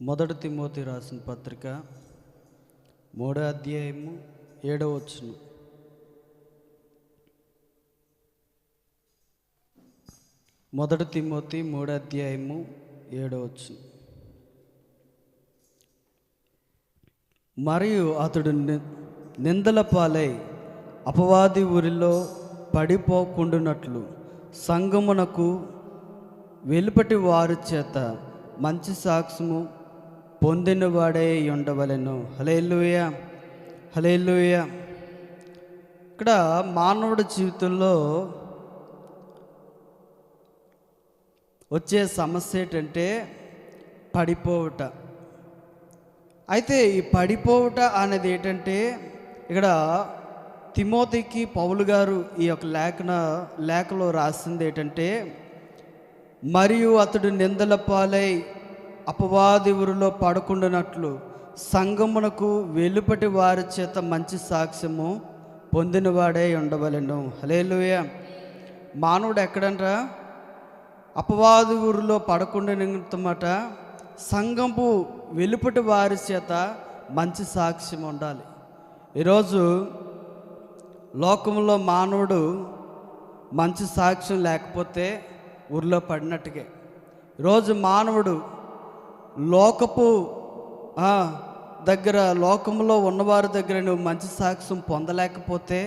మొదటి తిమోతి రాసిన పత్రిక మూడో అధ్యాయము ఏడవ వచ్చును మొదటి తిమోతి మూడో అధ్యాయము ఏడవ వచ్చును మరియు అతడు ని- నిందల పాలై అపవాది ఊరిలో పడిపోకుండునట్లు సంగమునకు వెలుపటి వారి చేత మంచి సాక్ష్యము పొందినవాడే ఉండవలెను హలేలుయ హలేలుయ ఇక్కడ మానవుడి జీవితంలో వచ్చే సమస్య ఏంటంటే పడిపోవుట. అయితే ఈ పడిపోవుట అనేది ఏంటంటే ఇక్కడ తిమోతికి పౌలు గారు ఈ యొక్క లేఖన లేఖలో రాసింది ఏంటంటే మరియు అతడు నిందల పాలై అపవాది ఊరిలో పడకుండానట్లు సంగమునకు వెలుపటి వారి చేత మంచి సాక్ష్యము పొందినవాడే ఉండవలెను. హలేలుయ మానవుడు ఎక్కడంట్రా అపవాది ఊరిలో పడకుండా నిమిత్తమాట సంఘంపు వెలుపటి వారి చేత మంచి సాక్ష్యం ఉండాలి. ఈరోజు లోకంలో మానవుడు మంచి సాక్ష్యం లేకపోతే ఊర్లో పడినట్టుగా. ఈరోజు మానవుడు లోకపు దగ్గర లోకంలో ఉన్నవారి దగ్గర నువ్వు మంచి సాక్ష్యం పొందలేకపోతే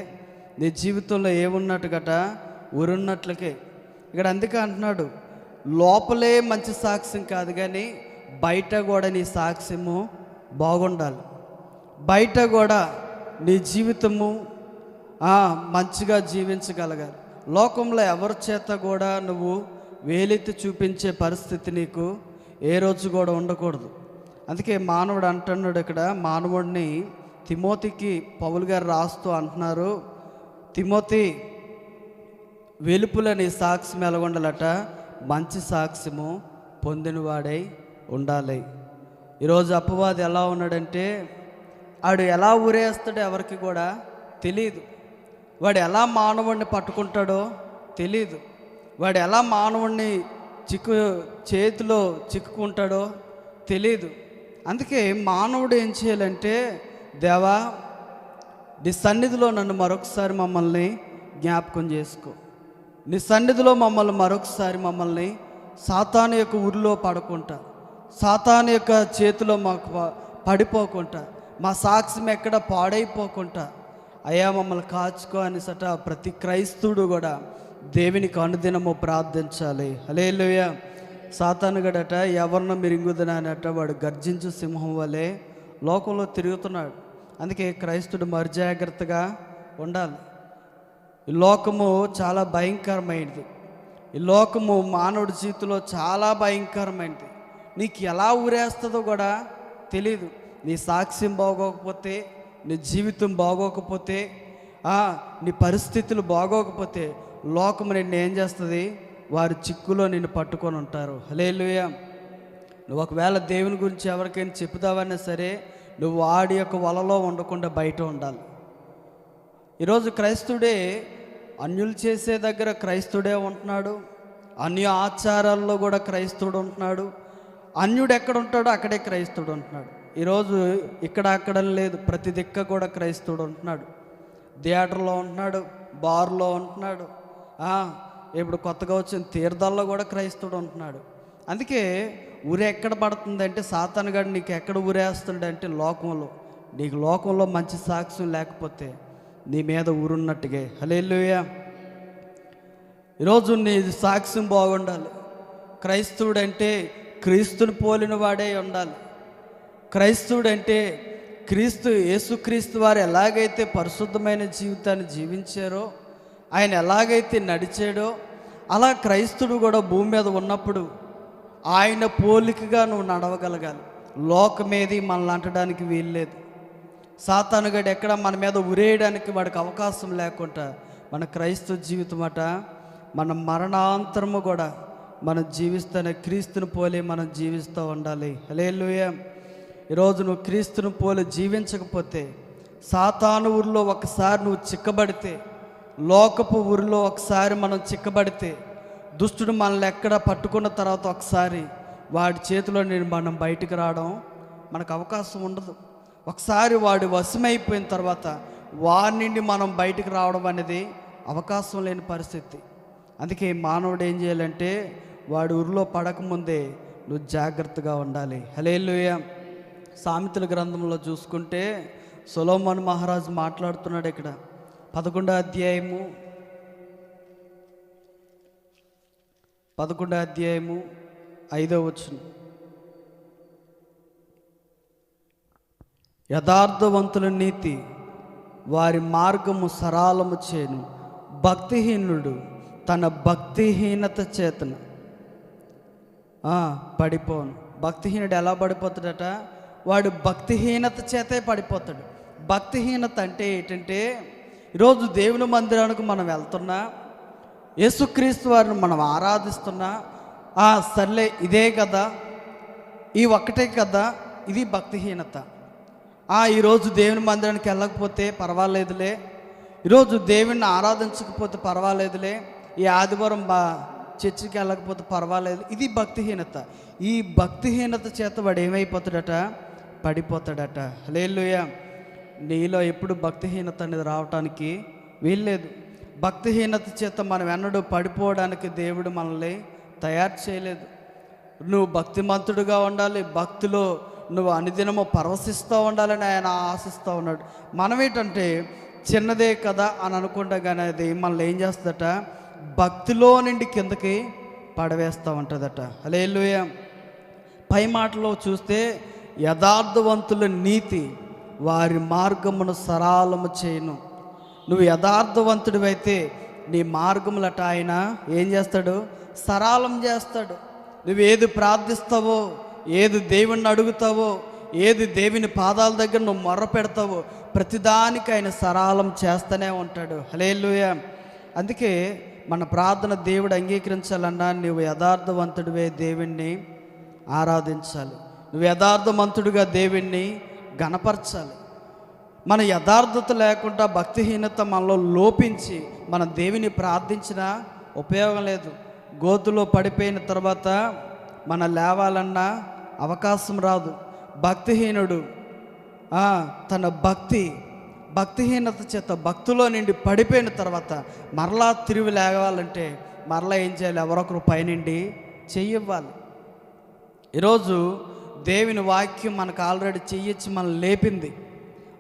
నీ జీవితంలో ఏమున్నట్టుగట? ఉరున్నట్లకే ఇక్కడ అందుకే అంటున్నాడు లోపలే మంచి సాక్ష్యం కాదు కానీ బయట కూడా నీ సాక్ష్యము బాగుండాలి. బయట కూడా నీ జీవితము మంచిగా జీవించగలగాలి. లోకంలో ఎవరి చేత కూడా నువ్వు వేలెత్తి చూపించే పరిస్థితి నీకు ఏ రోజు కూడా ఉండకూడదు. అందుకే మానవుడు అంటున్నాడు ఇక్కడ మానవుడిని తిమోతికి పౌలు గారు రాస్తూ అంటున్నారు తిమోతి వెలుపులని సాక్ష్యం ఎలాగుండాలట? మంచి సాక్ష్యము పొందినవాడై ఉండాలి. ఈరోజు అపవాది ఎలా ఉన్నాడంటే ఆడు ఎలా ఊరేస్తాడో ఎవరికి కూడా తెలియదు వాడు ఎలా మానవుడిని పట్టుకుంటాడో తెలియదు వాడు ఎలా మానవుడిని చిక్కు చేతిలో చిక్కుకుంటాడో తెలియదు అందుకే మానవుడు ఏం చేయాలంటే దేవా నీ సన్నిధిలో నన్ను మరొకసారి మమ్మల్ని జ్ఞాపకం చేసుకో. నీ సన్నిధిలో మమ్మల్ని మరొకసారి మమ్మల్ని సాతాను యొక్క ఊరిలో పడకుండా సాతాను యొక్క చేతిలో మాకు పడిపోకుండా మా సాక్ష్యం ఎక్కడ పాడైపోకుండా అయ్యా మమ్మల్ని కాచుకో అనేసట ప్రతి క్రైస్తవుడు కూడా దేవునికి అనుదినము ప్రార్థించాలి. హలేలుయ సాతానుగడట ఎవరినో మిరింగుదనట వాడు గర్జించు సింహం వలె లోకంలో తిరుగుతున్నాడు. అందుకే క్రైస్తుడు మరి జాగ్రత్తగా ఉండాలి. ఈ లోకము చాలా భయంకరమైనది. ఈ లోకము మానవుడి జీవితంలో చాలా భయంకరమైనది. నీకు ఎలా ఊరేస్తుందో కూడా తెలీదు. నీ సాక్ష్యం బాగోకపోతే నీ జీవితం బాగోకపోతే ఆ, నీ పరిస్థితులు బాగోకపోతే లోకము నిన్ను ఏం చేస్తుంది? వారి చిక్కులో నిన్ను పట్టుకొని ఉంటారు. హలేలుయ నువ్వు ఒకవేళ దేవుని గురించి ఎవరికైనా చెప్తావన్నా సరే నువ్వు వాడి యొక్క వలలో ఉండకుండా బయట ఉండాలి. ఈరోజు క్రైస్తుడే అన్యులు చేసే దగ్గర క్రైస్తుడే ఉంటున్నాడు. అన్య ఆచారాల్లో కూడా క్రైస్తవుడు ఉంటున్నాడు. అన్యుడు ఎక్కడ ఉంటాడో అక్కడే క్రైస్తవుడు ఉంటున్నాడు. ఈరోజు ఇక్కడ అక్కడ లేదు ప్రతి దిక్క కూడా క్రైస్తవుడు ఉంటున్నాడు. థియేటర్లో ఉంటున్నాడు బార్లో ఉంటున్నాడు. ఇప్పుడు కొత్తగా వచ్చిన తీర్థాల్లో కూడా క్రైస్తవుడు ఉంటున్నాడు. అందుకే ఊరు ఎక్కడ పడుతుంది అంటే సాతానుగాడు నీకు ఎక్కడ ఊరేస్తాడంటే లోకంలో. నీకు లోకంలో మంచి సాక్ష్యం లేకపోతే నీ మీద ఊరున్నట్టుగా. హలేలుయ ఈరోజు నీ సాక్ష్యం బాగుండాలి. క్రైస్తవుడంటే క్రీస్తుని పోలిన వాడే ఉండాలి. క్రైస్తవుడంటే క్రీస్తు యేసుక్రీస్తు వారు ఎలాగైతే పరిశుద్ధమైన జీవితాన్ని జీవించారో ఆయన ఎలాగైతే నడిచాడో అలా క్రైస్తుడు కూడా భూమి మీద ఉన్నప్పుడు ఆయన పోలికగా నువ్వు నడవగలగాలి. లోకమేది మనల్ని అంటడానికి వీల్లేదు సాతానుగడు ఎక్కడ మన మీద ఉరేయడానికి వాడికి అవకాశం లేకుండా మన క్రైస్తవ జీవితం అట మన మరణాంతరము కూడా మనం జీవిస్తున్న క్రీస్తుని పోలి మనం జీవిస్తూ ఉండాలి. హలేలుయ ఈరోజు నువ్వు క్రీస్తుని పోలి జీవించకపోతే సాతాను ఊరిలో ఒకసారి నువ్వు చిక్కబడితే లోకపు ఊరిలో ఒకసారి మనం చిక్కబడితే దుష్టుడు మనల్ని ఎక్కడ పట్టుకున్న తర్వాత ఒకసారి వాడి చేతిలో నేను మనం బయటికి రావడం మనకు అవకాశం ఉండదు. ఒకసారి వాడు వశమైపోయిన తర్వాత వారి నుండి మనం బయటికి రావడం అనేది అవకాశం లేని పరిస్థితి. అందుకే మానవుడు ఏం చేయాలంటే వాడు ఊరిలో పడకముందే నువ్వు జాగ్రత్తగా ఉండాలి. హలేలుయ సామెతల గ్రంథంలో చూసుకుంటే సొలోమన్ మహారాజు మాట్లాడుతున్నాడు ఇక్కడ. పదకొండో అధ్యాయము. పదకొండో అధ్యాయము ఐదో వచ్చును యథార్థవంతుల నీతి వారి మార్గము సరాలము చేను భక్తిహీనుడు తన భక్తిహీనత చేతన పడిపోను. భక్తిహీనుడు ఎలా పడిపోతాడట? వాడు భక్తిహీనత చేతే పడిపోతాడు. భక్తిహీనత అంటే ఏంటంటే ఈరోజు దేవుని మందిరానికి మనం వెళ్తున్నా యేసుక్రీస్తు వారిని మనం ఆరాధిస్తున్నా ఆ సర్లే ఇదే కదా ఈ ఒక్కటే కదా ఇది భక్తిహీనత. ఆ ఈరోజు దేవుని మందిరానికి వెళ్ళకపోతే పర్వాలేదులే. ఈరోజు దేవుణ్ణి ఆరాధించకపోతే పర్వాలేదులే. ఈ ఆదివారం బా చర్చికి వెళ్ళకపోతే పర్వాలేదు. ఇది భక్తిహీనత. ఈ భక్తిహీనత చేత వాడు ఏమైపోతాడట? పడిపోతాడట. లేలుయా నీలో ఎప్పుడు భక్తిహీనత అనేది రావటానికి వీల్లేదు. భక్తిహీనత చేత మనం ఎన్నడూ పడిపోవడానికి దేవుడు మనల్ని తయారు చేయలేదు. నువ్వు భక్తిమంతుడుగా ఉండాలి భక్తిలో నువ్వు అనుదినము పరవశిస్తూ ఉండాలని ఆయన ఆశిస్తూ ఉన్నాడు. మనం ఏంటంటే చిన్నదే కదా అని అనుకుంటా కానీ అది మనల్ని ఏం చేస్తుందట? భక్తిలో నుండి కిందకి పడవేస్తూ ఉంటుందట. అలే పై మాటలో చూస్తే యథార్థవంతుల నీతి వారి మార్గమును సరాలము చేయను. నువ్వు యథార్థవంతుడివైతే నీ మార్గములట ఆయన ఏం చేస్తాడు? సరాలం చేస్తాడు. నువ్వు ఏది ప్రార్థిస్తావో ఏది దేవుణ్ణి అడుగుతావో ఏది దేవుని పాదాల దగ్గర నువ్వు మొర్ర పెడతావో ప్రతిదానికి ఆయన సరాలం చేస్తూనే ఉంటాడు. హలేలుయ అందుకే మన ప్రార్థన దేవుడు అంగీకరించాలన్నా నువ్వు యథార్థవంతుడివే దేవుణ్ణి ఆరాధించాలి. నువ్వు యథార్థవంతుడిగా దేవుణ్ణి గణపరచాలి. మన యథార్థత లేకుండా భక్తిహీనత మనలో లోపించి మన దేవుని ప్రార్థించినా ఉపయోగం లేదు. గోతులో పడిపోయిన తర్వాత మన లేవాలన్నా అవకాశం రాదు. భక్తిహీనుడు తన భక్తి భక్తిహీనత చేత భక్తిలో నుండి పడిపోయిన తర్వాత మరలా తిరిగి లేవాలంటే మరలా ఏం చేయాలి? ఎవరొకరు పైనుండి చెయ్యివ్వాలి. ఈరోజు దేవుని వాక్యం మనకు ఆల్రెడీ చెయ్యొచ్చి మనం లేపింది.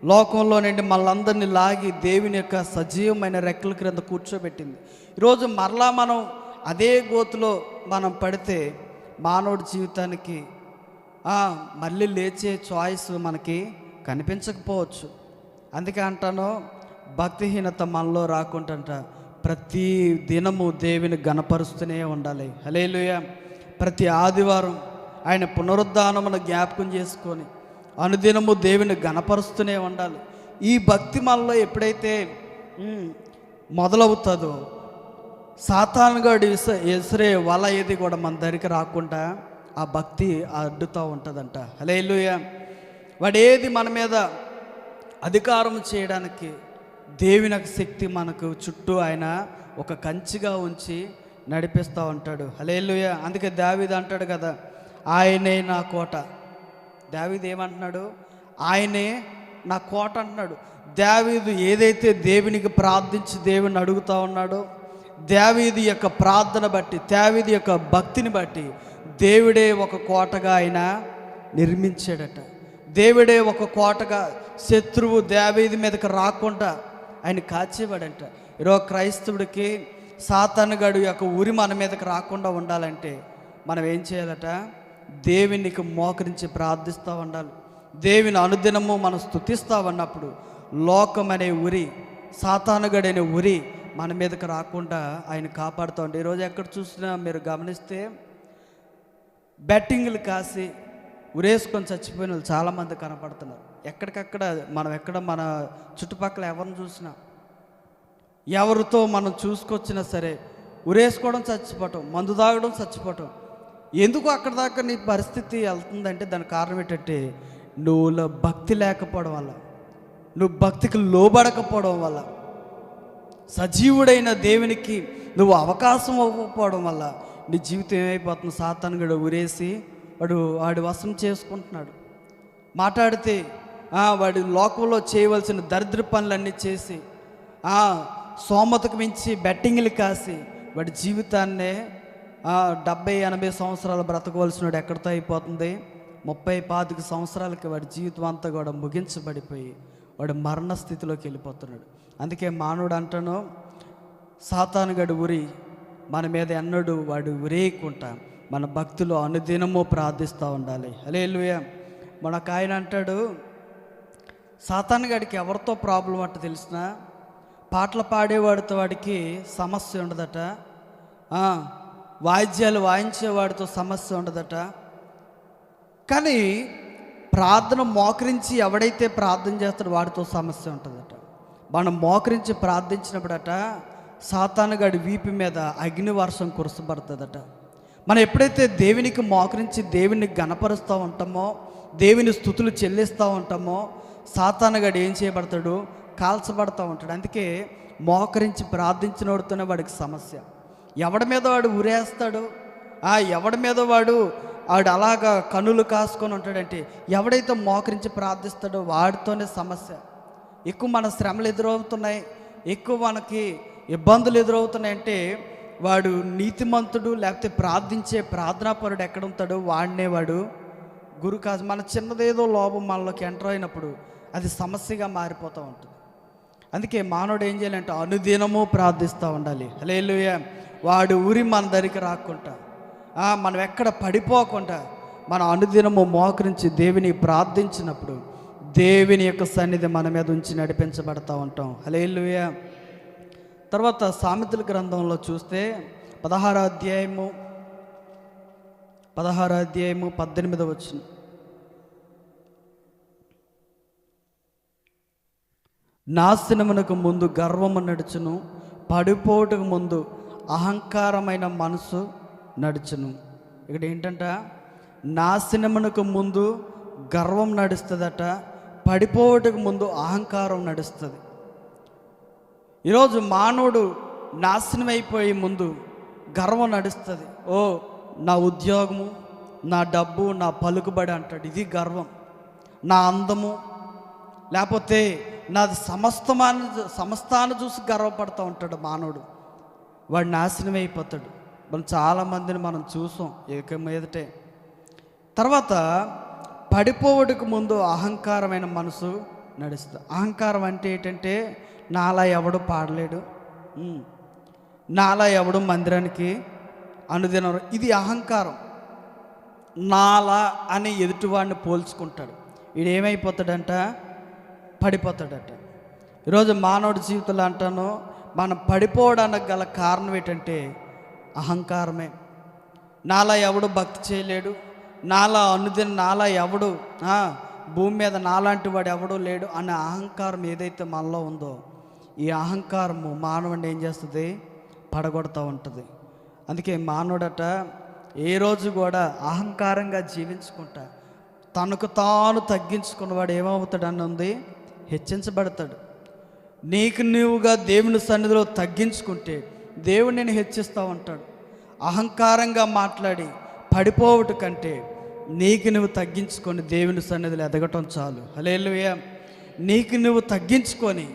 లోకంలో నుండి మనందరినీ లాగి దేవుని యొక్క సజీవమైన రెక్కల క్రింద కూర్చోబెట్టింది. ఈరోజు మరలా మనం అదే గోతులో మనం పడితే మానవుడి జీవితానికి మళ్ళీ లేచే చాయిస్ మనకి కనిపించకపోవచ్చు. అందుకే అంటాను భక్తిహీనత మనలో రాకుంటుంట ప్రతి దినము దేవుని గణపరుస్తూనే ఉండాలి. హలేలుయ ప్రతి ఆదివారం ఆయన పునరుద్ధానమును జ్ఞాపకం చేసుకొని అనుదినము దేవుని గణపరుస్తూనే ఉండాలి. ఈ భక్తి మనలో ఎప్పుడైతే మొదలవుతుందో సాతానుగాడు ఇస ఎసరే వల ఏది కూడా మన దగ్గరికి రాకుండా ఆ భక్తి అడ్డుతూ ఉంటుందంట. హలేలుయ వాడు ఏది మన మీద అధికారం చేయడానికి దేవుని శక్తి మనకు చుట్టూ ఆయన ఒక కంచిగా ఉంచి నడిపిస్తూ ఉంటాడు. హలేలుయ అందుకే దావిది అంటాడు కదా ఆయనే నా కోట. దావీదు ఏమంటున్నాడు? ఆయనే నా కోట అంటున్నాడు. దావీదు ఏదైతే దేవునికి ప్రార్థించి దేవుని అడుగుతా ఉన్నాడో దేవీది యొక్క ప్రార్థన బట్టి దేవీది యొక్క భక్తిని బట్టి దేవుడే ఒక కోటగా ఆయన నిర్మించాడట. దేవుడే ఒక కోటగా శత్రువు దావీది మీదకి రాకుండా ఆయన కాచేవాడంట. ఈరోజు క్రైస్తవుడికి సాతానుగాడు యొక్క ఉరి మన మీదకి రాకుండా ఉండాలంటే మనం ఏం చేయాలట? దేవునికి మోకరించి ప్రార్థిస్తూ ఉండాలి. దేవుని అనుదినము మనం స్థుతిస్తూ ఉన్నప్పుడు లోకం అనే ఉరి సాతానుగడనే ఉరి మన మీదకి రాకుండా ఆయన కాపాడుతూ ఉంటాయి ఈరోజు ఎక్కడ చూసినా మీరు గమనిస్తే బెట్టింగ్లు కాసి ఉరేసుకొని చచ్చిపోయిన వాళ్ళు చాలామంది కనపడుతున్నారు. ఎక్కడికక్కడ మనం ఎక్కడ మన చుట్టుపక్కల ఎవరిని చూసినా ఎవరితో మనం చూసుకొచ్చినా సరే ఉరేసుకోవడం చచ్చిపోవటం మందు తాగడం చచ్చిపోవటం ఎందుకు అక్కడ దాకా నీ పరిస్థితి వెళ్తుందంటే దానికి కారణం ఏంటంటే నువ్వులో భక్తి లేకపోవడం వల్ల నువ్వు భక్తికి లోబడకపోవడం వల్ల సజీవుడైన దేవునికి నువ్వు అవకాశం ఇవ్వకపోవడం వల్ల నీ జీవితం ఏమైపోతుంది? సాతానుగడు ఉరేసి వాడు వాడు వశం చేసుకుంటున్నాడు. మాట్లాడితే వాడి లోకంలో చేయవలసిన దరిద్ర పనులన్నీ చేసి సోమతకు మించి బెట్టింగ్లు కాసి వాడి జీవితాన్నే డెబ్బై ఎనభై సంవత్సరాలు బ్రతకవలసిన వాడు ఎక్కడితో అయిపోతుంది? ముప్పై పాతిక సంవత్సరాలకి వాడి జీవితం అంతా కూడా ముగించబడిపోయి వాడు మరణ స్థితిలోకి వెళ్ళిపోతున్నాడు. అందుకే మానవుడు అంటాను సాతానుగడు ఉరి మన మీద ఎన్నడూ వాడు ఉరేయకుండా మన భక్తులు అనుదినము ప్రార్థిస్తూ ఉండాలి. అలే మనకు ఆయన అంటాడు సాతానుగడికి ఎవరితో ప్రాబ్లం అంటే తెలిసిన? పాటలు పాడేవాడితో వాడికి సమస్య ఉండదట. వాయిద్యాలు వాయించేవాడితో సమస్య ఉండదట. కానీ ప్రార్థన మోకరించి ఎవడైతే ప్రార్థన చేస్తాడో వాడితో సమస్య ఉంటుందట. మనం మోకరించి ప్రార్థించినప్పుడట సాతానుగాడి వీపు మీద అగ్ని వర్షం కురసబడుతుందట. మనం ఎప్పుడైతే దేవునికి మోకరించి దేవుని గణపరుస్తూ ఉంటామో దేవుని స్థుతులు చెల్లిస్తూ ఉంటామో సాతానుగాడు ఏం చేయబడతాడు? కాల్చబడతా ఉంటాడు. అందుకే మోకరించి ప్రార్థించినోడితోనే వాడికి సమస్య. ఎవడి మీద వాడు ఉరేస్తాడు ఆ ఎవడి మీద వాడు వాడు అలాగా కనులు కాసుకొని ఉంటాడంటే ఎవడైతే మోకరించి ప్రార్థిస్తాడో వాడితోనే సమస్య. ఎక్కువ మన శ్రమలు ఎదురవుతున్నాయి. ఎక్కువ మనకి ఇబ్బందులు ఎదురవుతున్నాయంటే వాడు నీతిమంతుడు లేకపోతే ప్రార్థించే ప్రార్థనాపరుడు ఎక్కడ ఉంటాడో వాడినే వాడు. గురు కాదు మన చిన్నదేదో లోపం మనలోకి ఎంటర్ అయినప్పుడు అది సమస్యగా మారిపోతూ ఉంటుంది. అందుకే మానవుడు ఏం చేయాలంటే అనుదినము ప్రార్థిస్తూ ఉండాలి. హలేలుయ వాడు ఊరి మన దగ్గరికి రాకుండా మనం ఎక్కడ పడిపోకుండా మన అనుదినము మోకరించి దేవుని ప్రార్థించినప్పుడు దేవుని యొక్క సన్నిధి మన మీద ఉంచి నడిపించబడతా ఉంటాం. హలేలుయ తర్వాత సామెతల గ్రంథంలో చూస్తే పదహారో అధ్యాయము పదహారో అధ్యాయము పద్దెనిమిదవ వచ్చిన నాశనమునకు ముందు గర్వము నడుచును పడిపోటుకు ముందు అహంకారమైన మనసు నడుచును. ఇక్కడ ఏంటంట? నాశనమునకు ముందు గర్వం నడుస్తుందట పడిపోవటకు ముందు అహంకారం నడుస్తుంది. ఈరోజు మానవుడు నాశనం అయిపోయే ముందు గర్వం నడుస్తుంది. ఓ నా ఉద్యోగము నా డబ్బు నా పలుకుబడి అంటాడు. ఇది గర్వం నా అందము. లేకపోతే నాది సమస్తమాన్ని సమస్తాన్ని చూసి గర్వపడుతూ ఉంటాడు మానవుడు. వాడు నాశనం అయిపోతాడు. మనం చాలామందిని మనం చూసాం ఇక మీదటే. తర్వాత పడిపోవడానికి ముందు అహంకారమైన మనసు నడుస్తుంది. అహంకారం అంటే ఏంటంటే నాలా ఎవడు పాడలేడు. నాలా ఎవడు మందిరానికి అనుదినం. ఇది అహంకారం. నాలా అని ఎదుటివాడిని పోల్చుకుంటాడు. వీడు ఏమైపోతాడంట పడిపోతాడట. ఈరోజు మానవుడి జీవితంలో అంటాను మనం పడిపోవడానికి గల కారణం ఏంటంటే అహంకారమే. నాలా ఎవడు భక్తి చేయలేడు నాలా అనుదిన నాలా ఎవడు భూమి మీద నాలాంటి వాడు ఎవడు లేడు అనే అహంకారం ఏదైతే మనలో ఉందో ఈ అహంకారము మానవుడిని ఏం చేస్తుంది? పడగొడతా ఉంటుంది. అందుకే మానవుడట ఏ రోజు కూడా అహంకారంగా జీవించుకుంటా తనకు తాను తగ్గించుకున్నవాడు ఏమవుతాడని ఉంది? హెచ్చించబడతాడు. నీకు నీవుగా దేవుని సన్నిధిలో తగ్గించుకుంటే దేవుడు నేను హెచ్చిస్తూ ఉంటాడు అహంకారంగా మాట్లాడి పడిపోవట కంటే నీకు నువ్వు తగ్గించుకొని దేవుని సన్నిధిలో ఎదగటం చాలు. హలేలుయ నీకు నువ్వు తగ్గించుకొని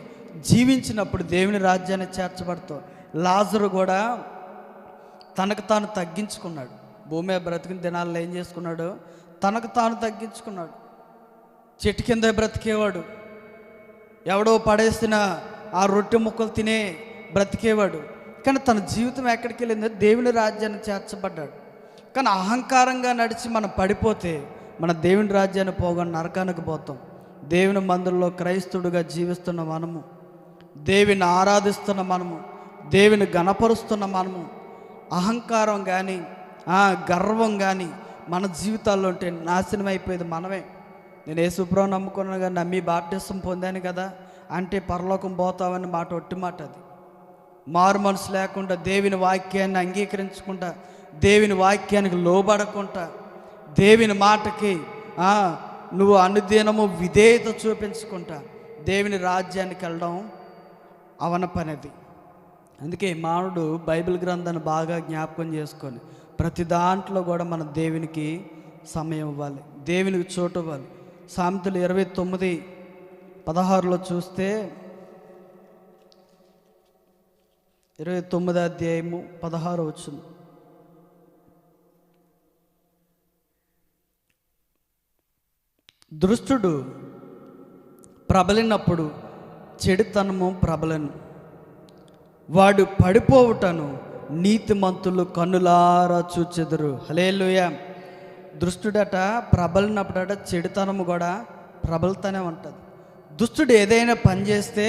జీవించినప్పుడు దేవుని రాజ్యాన్ని చేర్చబడతావు. లాజరు కూడా తనకు తాను తగ్గించుకున్నాడు. భూమి బ్రతికిన దినాల్లో ఏం చేసుకున్నాడు? తనకు తాను తగ్గించుకున్నాడు. చెట్టు కింద బ్రతికేవాడు. ఎవడో పడేసిన ఆ రొట్టె ముక్కలు తినే బ్రతికేవాడు. కానీ తన జీవితం ఎక్కడికి వెళ్ళిందో దేవుని రాజ్యాన్ని చేర్చబడ్డాడు. కానీ అహంకారంగా నడిచి మనం పడిపోతే మన దేవుని రాజ్యాన్ని పోగా నరకానికి పోతాం. దేవుని మందుల్లో క్రైస్తుడుగా జీవిస్తున్న మనము దేవుని ఆరాధిస్తున్న మనము దేవుని గణపరుస్తున్న మనము అహంకారం కానీ గర్వం కానీ మన జీవితాల్లో ఉంటే నాశనం అయిపోయేది మనమే. నేను యేసుప్రభు నమ్ముకున్నాను కానీ నమ్మి బాప్టిసం పొందాను కదా అంటే పరలోకం పోతామని మాట ఒట్టి మాట అది. మారు మనసు లేకుండా దేవుని వాక్యాన్ని అంగీకరించకుండా దేవుని వాక్యానికి లోబడకుండా దేవుని మాటకి నువ్వు అనుదినము విధేయత చూపించుకుంటా దేవుని రాజ్యానికి వెళ్ళడం అవన పనిది అందుకే మానవుడు బైబిల్ గ్రంథాన్ని బాగా జ్ఞాపకం చేసుకొని ప్రతి దాంట్లో కూడా మన దేవునికి సమయం ఇవ్వాలి దేవునికి చోటు ఇవ్వాలి. సామెతలు ఇరవై తొమ్మిది పదహారులో చూస్తే ఇరవై తొమ్మిది అధ్యాయము పదహారు వచ్చింది. దృష్టుడు ప్రబలినప్పుడు చెడుతనము ప్రబలను. వాడు పడిపోవుటను నీతిమంతులు కన్నులారా చూచెదరు. హలేలుయా దుష్టుడట ప్రబలినప్పుడట చెడుతనము కూడా ప్రబలుతూనే ఉంటుంది. దుష్టుడు ఏదైనా పని చేస్తే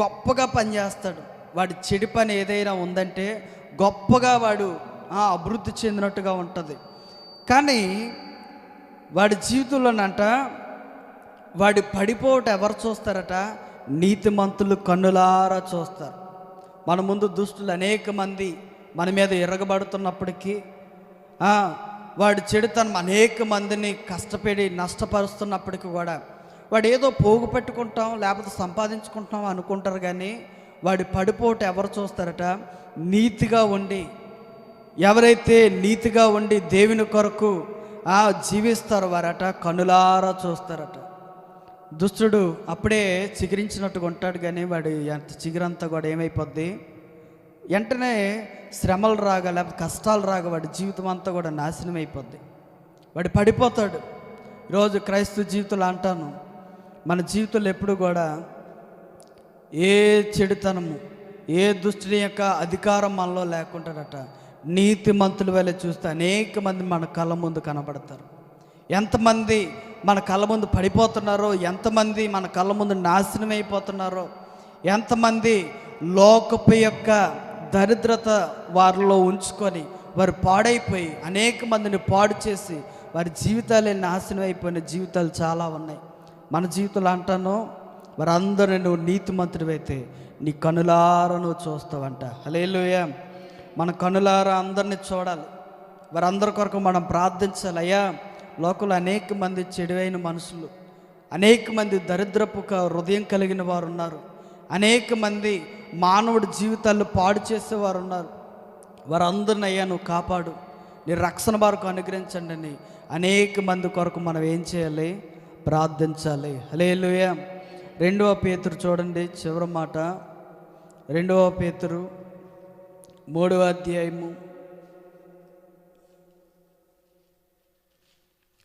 గొప్పగా పనిచేస్తాడు వాడి చెడు పని ఏదైనా ఉందంటే గొప్పగా వాడు అభివృద్ధి చెందినట్టుగా ఉంటుంది. కానీ వాడి జీవితంలోనంట వాడి పడిపోవట ఎవరు చూస్తారట? నీతిమంతులు కన్నులారా చూస్తారు. మన ముందు దుష్టులు అనేక మంది మన మీద ఎరగబడుతున్నప్పటికీ వాడి చెడుతనం అనేక మందిని కష్టపడి నష్టపరుస్తున్నప్పటికీ కూడా వాడు ఏదో పోగు పెట్టుకుంటాం లేకపోతే సంపాదించుకుంటాం అనుకుంటారు కానీ వాడి పడిపోటు ఎవరు చూస్తారట? నీతిగా ఉండి. ఎవరైతే నీతిగా ఉండి దేవుని కొరకు ఆ జీవిస్తారు వారట కనులారా చూస్తారట. దుష్టుడు అప్పుడే చిగిరించినట్టుగా ఉంటాడు కానీ వాడు ఎంత చిగురంతా కూడా ఏమైపోద్ది? వెంటనే శ్రమలు రాగా లేకపోతే కష్టాలు రాగా వాడి జీవితం అంతా కూడా నాశనం అయిపోద్ది. వాడు పడిపోతాడు. ఈరోజు క్రైస్తవ జీవితంలో అంటాను మన జీవితంలో ఎప్పుడు కూడా ఏ చెడుతనము ఏ దుష్టుని యొక్క అధికారం మనలో లేకుంటాడట నీతిమంతుల వల్ల చూస్తే అనేక మంది మన కళ్ళ ముందు కనబడతారు. ఎంతమంది మన కళ్ళ ముందు పడిపోతున్నారో ఎంతమంది మన కళ్ళ ముందు నాశనం అయిపోతున్నారో ఎంతమంది లోకపు యొక్క దరిద్రత వారిలో ఉంచుకొని వారు పాడైపోయి అనేక మందిని పాడు చేసి వారి జీవితాలే నాశనం అయిపోయిన జీవితాలు చాలా ఉన్నాయి. మన జీవితంలో అంటాను వారందరూ నువ్వు నీతిమంతుడివైతే నీ కనులారా నువ్వు చూస్తావంట. హలేలుయ మన కనులారా అందరిని చూడాలి. వారందరి కొరకు మనం ప్రార్థించాలి. అయ్యా లోకంలో అనేక మంది చెడువైన మనుషులు అనేక మంది దరిద్రపు హృదయం కలిగిన వారు ఉన్నారు. అనేక మంది మానవుడి జీవితాల్లో పాడు చేసేవారు ఉన్నారు. వారందరిని అయ్యా నువ్వు కాపాడు. నీ రక్షణ వరకు అనుగ్రహించండి అని అనేక మంది కొరకు మనం ఏం చేయాలి? ప్రార్థించాలి. హలేలుయ రెండవ పేతురు చూడండి చివరి మాట. రెండవ పేతురు మూడవ అధ్యాయము.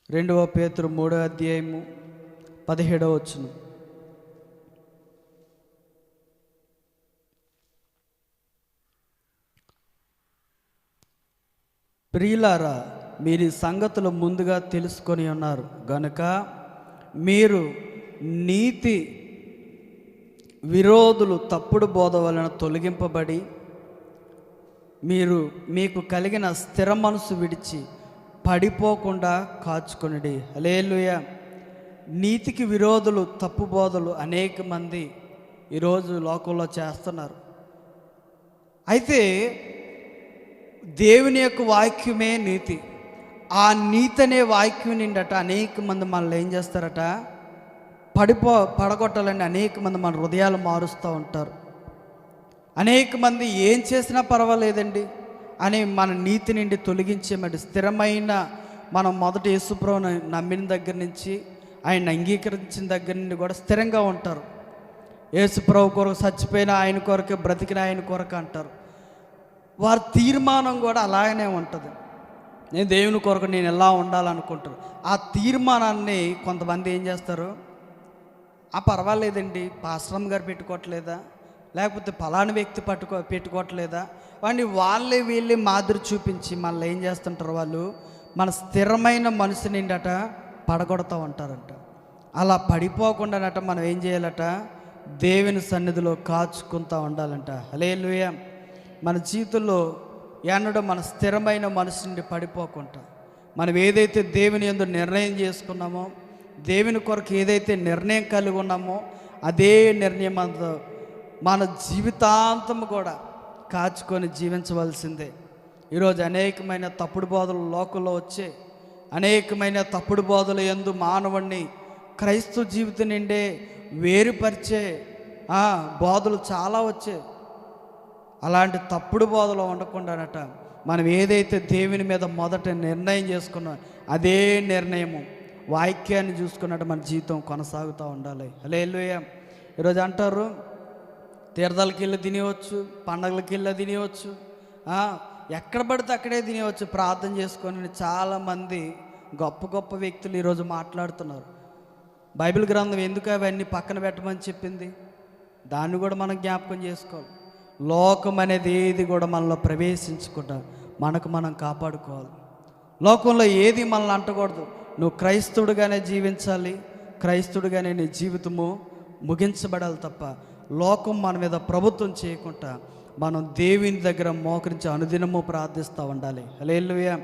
రెండవ పేతురు మూడవ అధ్యాయము పదిహేడవ వచ్చును ప్రియులారా మీరు ఈ సంగతులు ముందుగా తెలుసుకొని ఉన్నారు. గనుక మీరు నీతి విరోధులు తప్పుడు బోధ వలన తొలగింపబడి మీరు మీకు కలిగిన స్థిర మనసు విడిచి పడిపోకుండా కాచుకొనిడి. అలేలుయ నీతికి విరోధులు తప్పు బోధలు అనేక మంది ఈరోజు లోకంలో చేస్తున్నారు. అయితే దేవుని యొక్క వాక్యమే నీతి. ఆ నీతి అనే వాక్యం నిండట అనేక మంది మనల్ని ఏం చేస్తారట? పడిపో పడగొట్టాలని అనేక మంది మన హృదయాలు మారుస్తూ ఉంటారు. అనేక మంది ఏం చేసినా పర్వాలేదండి. అని మన నీతి నుండి తొలగించేమటి స్థిరమైన మనం మొదట యేసుప్రభుని నమ్మిన దగ్గర నుంచి ఆయన అంగీకరించిన దగ్గర నుండి కూడా స్థిరంగా ఉంటారు. యేసుప్రభు కొరకు చచ్చిపోయిన ఆయన కొరకు బ్రతికిన ఆయన కొరకు అంటారు. వారి తీర్మానం కూడా అలాగనే ఉంటుంది. నేను దేవుని కొరకు నేను ఎలా ఉండాలనుకుంటారు ఆ తీర్మానాన్ని కొంతమంది ఏం చేస్తారు? ఆ పర్వాలేదండి పాశ్రమ్ గారు పెట్టుకోవట్లేదా? లేకపోతే ఫలాని వ్యక్తి పట్టుకో పెట్టుకోవట్లేదా? వాడిని వాళ్ళే వీళ్ళే మాదిరి చూపించి మళ్ళీ ఏం చేస్తుంటారు వాళ్ళు? మన స్థిరమైన మనసు నిండట పడగొడతా ఉంటారంట. అలా పడిపోకుండానట మనం ఏం చేయాలట? దేవుని సన్నిధిలో కాచుకుంటా ఉండాలంట. హలేలుయ మన జీవితంలో ఎన్నడూ మన స్థిరమైన మనసు నుండి పడిపోకుండా మనం ఏదైతే దేవుని ఎందు నిర్ణయం చేసుకున్నామో దేవుని కొరకు ఏదైతే నిర్ణయం కలిగి ఉన్నామో అదే నిర్ణయం మనతో మన జీవితాంతం కూడా కాచుకొని జీవించవలసిందే. ఈరోజు అనేకమైన తప్పుడు బోధలు లోకంలో వచ్చే అనేకమైన తప్పుడు బోధలు ఎందు మానవుణ్ణి క్రైస్తవ జీవితం నిండే వేరుపరిచే బోధలు చాలా వచ్చాయి అలాంటి తప్పుడు బోధలో ఉండకుండానట మనం ఏదైతే దేవుని మీద మొదట నిర్ణయం చేసుకున్నాం అదే నిర్ణయము వాక్యాన్ని చూసుకున్నట్టు మన జీవితం కొనసాగుతూ ఉండాలి. హలే ఈరోజు అంటారు తీర్థాలకి వెళ్ళి తినేవచ్చు పండగలకి వెళ్ళి తినేయవచ్చు ఎక్కడ పడితే అక్కడే తినేయవచ్చు ప్రార్థన చేసుకొని చాలామంది గొప్ప గొప్ప వ్యక్తులు ఈరోజు మాట్లాడుతున్నారు. బైబిల్ గ్రంథం ఎందుకు అవన్నీ పక్కన పెట్టమని చెప్పింది? దాన్ని కూడా మనం జ్ఞాపకం చేసుకోవాలి. లోకం అనేది ఏది కూడా మనలో ప్రవేశించకుండా మనకు మనం కాపాడుకోవాలి. లోకంలో ఏది మనల్ని అంటకూడదు. నువ్వు క్రైస్తవుడుగానే జీవించాలి. క్రైస్తవుడుగానే నీ జీవితము ముగించబడాలి తప్ప లోకం మన మీద ప్రభుత్వం చేయకుండా మనం దేవుని దగ్గర మోకరించి అనుదినము ప్రార్థిస్తూ ఉండాలి. హల్లెలూయా.